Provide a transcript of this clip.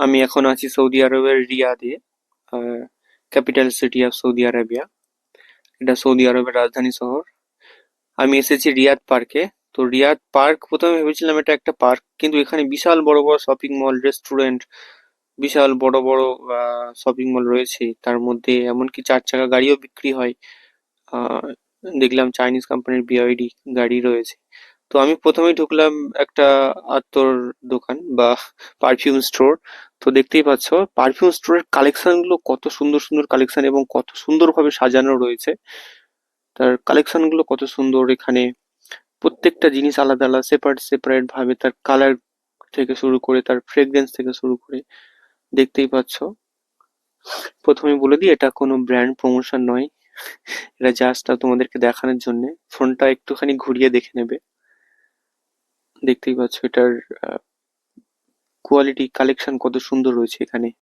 আমি এখন আছি সৌদি আরবের রিয়াদে capital city of Saudi Arabia. এটা সৌদি আরবের রাজধানী শহর। আমি এসেছি রিয়াদ পার্কে। তো রিয়াদ পার্ক, প্রথমে ভেবেছিলাম এটা একটা পার্ক, কিন্তু এখানে বিশাল বড় বড় শপিং মল রেস্টুরেন্ট বিশাল বড় বড় শপিং মল রয়েছে। তার মধ্যে এমনকি চার চাকা গাড়িও বিক্রি হয়। দেখলাম চাইনিজ কোম্পানির বিআইডি গাড়ি রয়েছে। তো আমি প্রথমেই ঢুকলাম একটা আত্মর দোকান বা পারফিউম স্টোর তো দেখতেই পাচ্ছ পারফিউম স্টোরের কালেকশনগুলো কত সুন্দর সুন্দর কালেকশন এবং কত সুন্দরভাবে সাজানো রয়েছে। তার কালেকশনগুলো কত সুন্দর এখানে। প্রত্যেকটা জিনিস আলাদা আলাদা সেপারেট সেপারেট ভাবে তার কালার থেকে শুরু করে, তার ফ্রেগ্রেন্স থেকে শুরু করে। দেখতেই পাচ্ছ। প্রথমে বলে দিই, এটা কোনো ব্র্যান্ড প্রমোশন নয়। এটা জাস্ট তোমাদেরকে দেখানোর জন্য। ফোনটা একটুখানি ঘুরিয়ে দেখে নেবে। দেখতেই পাচ্ছ এটার কোয়ালিটি কালেকশন কত সুন্দর রয়েছে এখানে।